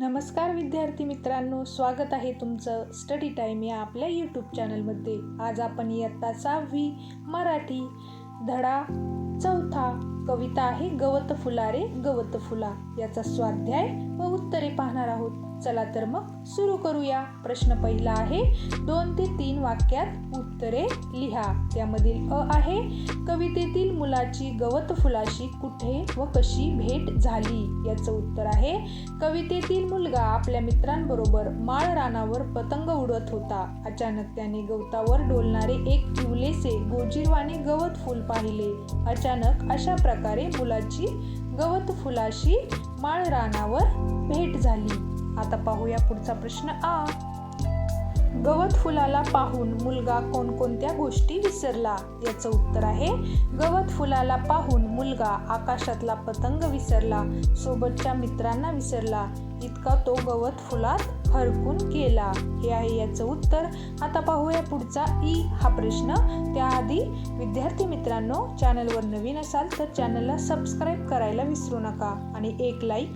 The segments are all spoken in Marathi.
नमस्कार विद्यार्थी मित्रांनो स्वागत आहे तुमचं स्टडी टाईम या आपल्या यूट्यूब चॅनलमध्ये आज आपण इयत्ता सहावी मराठी धडा चौथा कविता आहे गवत फुलारे गवत फुला. याचा स्वाध्याय व उत्तरे पाहणार आहोत. चला तर मग सुरू करूया. प्रश्न पहिला आहे दोन ते तीन वाक्यात उत्तरे लिहा. त्यामधील अ आहे कवितेतील मुलाची गवत फुलाशी कुठे व कशी भेट झाली? याचं उत्तर आहे कवितेतील मुलगा आपल्या मित्रांबरोबर माळ रानावर पतंग उडत होता. अचानक त्याने गवतावर डोलणारे एक पिवलेसे गोजीरवाने गवत फूल पाहिले. अचानक अशा प्रकारे मुलाची गवत फुलाशी माळ रानावर भेट झाली. आता पाहूया पुढचा प्रश्न आ. गवत फुलाला पाहून मुलगा कोणकोणत्या गोष्टी विसरला? याचं उत्तर आहे गवत फुलाला पाहून मुलगा आकाशातला पतंग विसरला सोबतच्या मित्रांना विसरला. इतका तो गवत फुलात हरकून गेला. हे आहे याचं उत्तर. आता पाहूया पुढचा ई हा प्रश्न. त्याआधी विद्यार्थी मित्रांनो चॅनलवर नवीन असाल तर चॅनलला सबस्क्राईब करायला विसरू नका आणि एक लाईक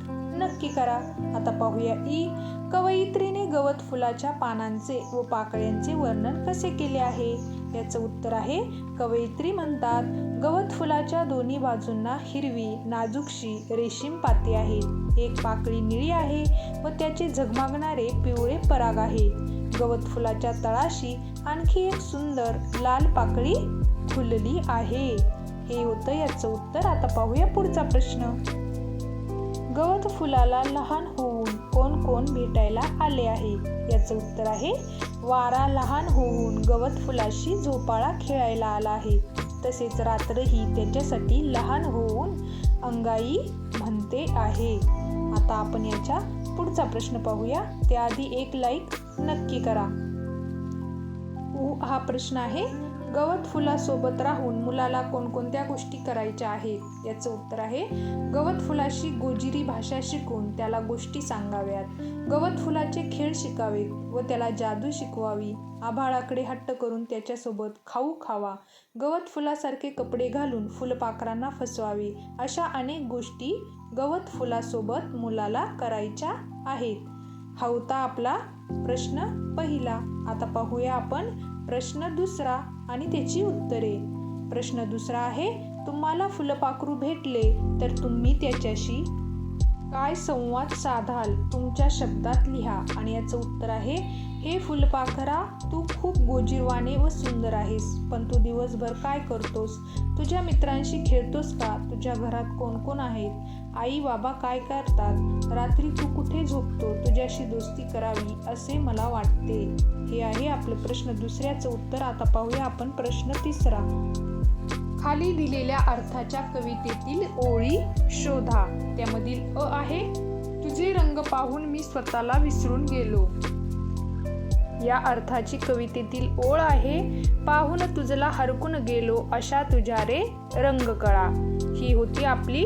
नक्की करा. आता पाहूया ई. कवयित्रीने गवत फुलाच्या पानांचे व पाकळ्यांचे वर्णन कसे केले आहे? याचं उत्तर आहे कवयित्री म्हणतात गवत फुलाच्या दोन्ही बाजूंना हिरवी नाजूकशी रेशीम पाती आहे. एक पाकळी निळी आहे व त्याचे झगमगणारे पिवळे पराग आहे. गवत फुलाच्या तळाशी आणखी एक सुंदर लाल पाकळी खुलली आहे. हे होतं याचं उत्तर. आता पाहूया पुढचा प्रश्न. गवत फुलाला लहान होऊन कोण कोण भेटायला आले आहे? याचं उत्तर आहे वारा लहान होऊन गवत फुलाशी झोपाळा खेळायला आला आहे. तसेच रात्रही त्याच्यासाठी लहान होऊन अंगाई म्हणते आहे. आता आपण याच्या पुढचा प्रश्न पाहूया. त्याआधी एक लाईक नक्की करा. उ हा प्रश्न आहे गवत फुलासोबत राहून मुलाला कोणकोणत्या गोष्टी करायच्या आहेत याचं उत्तर आहे गवत फुलाशी गोजिरी भाषा शिकून त्याला गोष्टी सांगाव्यात. गवत फुलाचे खेळ शिकावेत व त्याला जादू शिकवावी. आभाळाकडे हट्ट करून त्याच्यासोबत खाऊ खावा. गवत फुलासारखे कपडे घालून फुलपाखरांना फसवावे. अशा अनेक गोष्टी गवत फुलासोबत मुलाला करायच्या आहेत. हा होता आपला प्रश्न पहिला. आता पाहूया आपण प्रश्न दुसरा आणि त्याची उत्तरे. प्रश्न दुसरा आहे तुम्हाला फुलपाखरू भेटले तर तुम्ही त्याच्याशी काय संवाद साधाल? तुमच्या शब्दात लिहा. आणि याचं उत्तर आहे हे फुलपाखरा तू खूप गोजीरवाने व सुंदर आहेस पण तू दिवसभर काय करतोस? तुझ्या मित्रांशी खेळतोस का? तुझ्या घरात कोण कोण आहेत? आई बाबा काय करतात? रात्री तू कुठे झोपतो? तुझ्याशी दोस्ती करावी असे मला वाटते. हे आहे आपलं प्रश्न. दुसऱ्याचं उत्तर आता पाहूया आपण. प्रश्न तिसरा. खाली दिलेल्या अर्थाच्या कवितेतील ओळी शोधा. त्यामधील अ आहे तुझे रंग पाहून मी स्वतःला विसरून गेलो. या अर्थाची कवितेतील ओळ आहे पाहून तुझला हरकून गेलो अशा तुझ्या रे रंग कळा ही होती आपली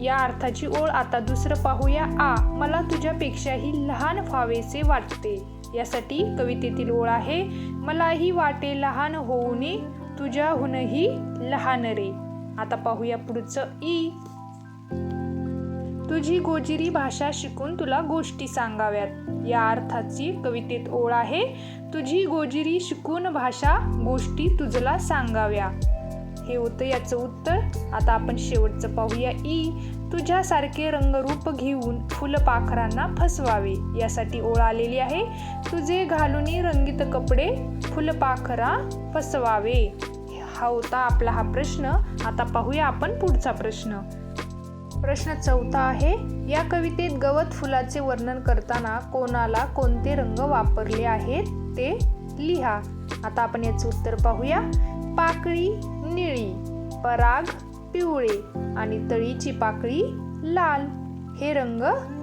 या अर्थाची ओळ आता दुसरं पाहूया. आ मला तुझ्यापेक्षाही लहान व्हावेसे वाटते. यासाठी कवितेतील ओळ आहे मलाही वाटे लहान होऊने तुझ्याहूनही लहान रे. आता पाहूया पुढचं ई. तुझी गोजिरी भाषा शिकून तुला गोष्टी सांगाव्यात. या अर्थाची कवितेत ओळ आहे तुझी गोजिरी शिकून भाषा गोष्टी तुझला सांगाव्या. हे होतं याचं उत्तर आता आपण शेवटचं पाहूया. ई तुझ्यासारखे रंगरूप घेऊन फुलपाखरांना फसवावे यासाठी ओळ आलेली आहे. तुझे घालून रंगीत कपडे फुलपाखरा फसवावे. हा होता आपला हा प्रश्न. आता पाहूया आपण पुढचा प्रश्न. प्रश्न चौथा आहे या कवितेत गवत फुलाचे वर्णन करताना कोणाला कोणते रंग वापरले आहेत ते लिहा. आता आपण याचं उत्तर पाहूया. पाकळी निळी पराग पिवळे आणि तळीची पाकळी लाल हे रंग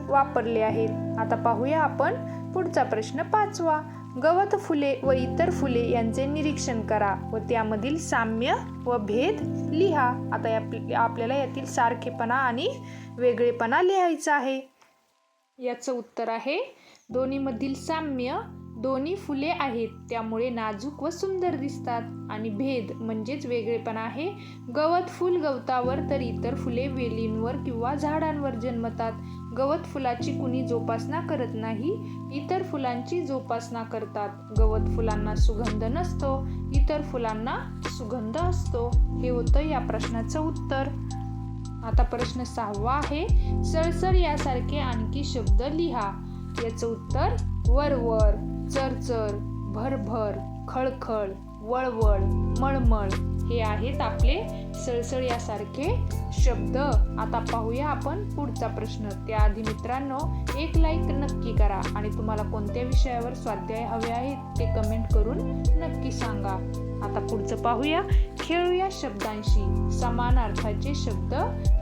वापरले आहेत. आता पाहूया आपण पुढचा प्रश्न पाचवा. गवत फुले व इतर फुले यांचे निरीक्षण करा व त्यामधील साम्य व भेद लिहा. आता आपल्याला यातील सारखेपणा आणि वेगळेपणा लिहायचा आहे. याचं उत्तर आहे दोन्हीमधील साम्य दोन्ही फुले आहेत त्यामुळे नाजूक व सुंदर दिसतात. आणि भेद म्हणजेच वेगळेपणा आहे. गवत फुल गवतावर तर इतर फुले वेलींवर किंवा झाडांवर जन्मतात. गवत फुलाची कुणी जोपासना करत नाही इतर फुलांची जोपासना करतात. गवत फुलांना सुगंध नसतो इतर फुलांना सुगंध असतो. हे होतं या प्रश्नाचं उत्तर. आता प्रश्न सहावा आहे. सळसळ यासारखे आणखी शब्द लिहा. याचं उत्तर वरवर. चरचर भरभर खळखळ वळवळ मळमळ हे आहेत आपले सळसळ यासारखे शब्द. आता पाहूया आपण पुढचा प्रश्न. त्याआधी मित्रांनो एक लाईक नक्की करा आणि तुम्हाला कोणत्या विषयावर स्वाध्याय हवे आहेत ते कमेंट करून नक्की सांगा. आता पुढचं पाहूया. खेळूया शब्दांशी. समान अर्थाचे शब्द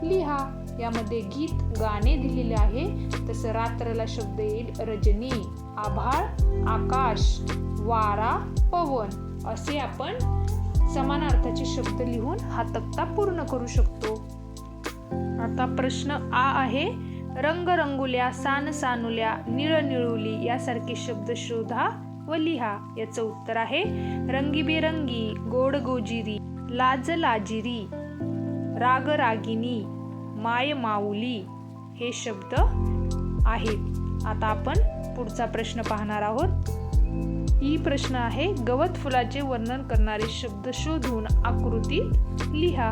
लिहा. यामध्ये गीत गाणे दिलेले आहे. तसं रात्रला शब्द येईल रजनी आभाळ आकाश वारा पवन असे आपण समान अर्थाचे शब्द लिहून हा तक्ता पूर्ण करू शकतो. आता प्रश्न आ आहे रंगरंगुल्या सान सानुल्या निळनिळुली यासारखे शब्द शोधा व लिहा. याचं उत्तर आहे रंगीबेरंगी गोड गोजिरी लाज लाजिरी राग रागिनी माय माऊली हे शब्द आहेत आता आपण पुढचा प्रश्न पाहणार आहोत. ही प्रश्न आहे गवत फुलाचे वर्णन करणारे शब्द शोधून आकृतीत लिहा.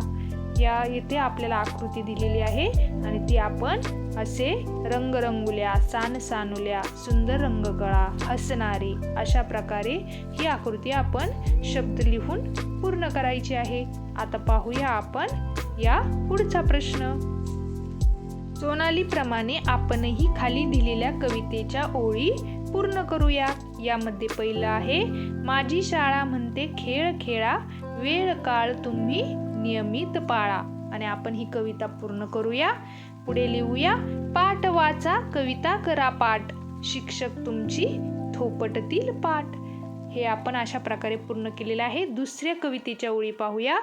या येथे आपल्याला आकृती दिलेली आहे आणि ती आपण असे रंगरंगुल्या सान सानुल्या सुंदर रंगकळा हसणारी अशा प्रकारे ही आकृती आपण शब्द लिहून पूर्ण करायची आहे. आता पाहूया आपण या पुढचा प्रश्न. सोनालीप्रमाणे आपणही खाली दिलेल्या कवितेच्या ओळी पूर्ण करूया. यामध्ये पहिलं आहे माझी शाळा म्हणते खेळ खेळा वेळ काळ तुम्ही नियमित पाळा. आणि आपण ही कविता पूर्ण करूया. पुढे लिहूया पाठ वाचा कविता करा पाठ शिक्षक तुमची थोपटतील पाठ. हे आपण अशा प्रकारे पूर्ण केलेलं आहे. दुसऱ्या कवितेच्या ओळी पाहूया.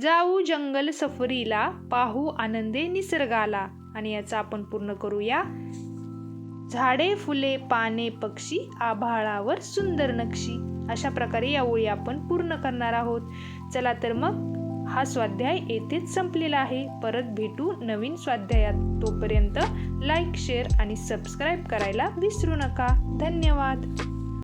जाऊ जंगल सफरीला पाहू आनंदे निसर्गाला. आणि याचा आपण पूर्ण करूया. झाडे फुले पाने पक्षी आभाळावर सुंदर नक्षी. अशा प्रकारे या ओळी आपण पूर्ण करणार आहोत. चला तर मग हा स्वाध्याय येथेच संपलेला आहे. परत भेटू नवीन स्वाध्यायात. तोपर्यंत लाईक शेअर आणि सबस्क्राईब करायला विसरू नका. धन्यवाद.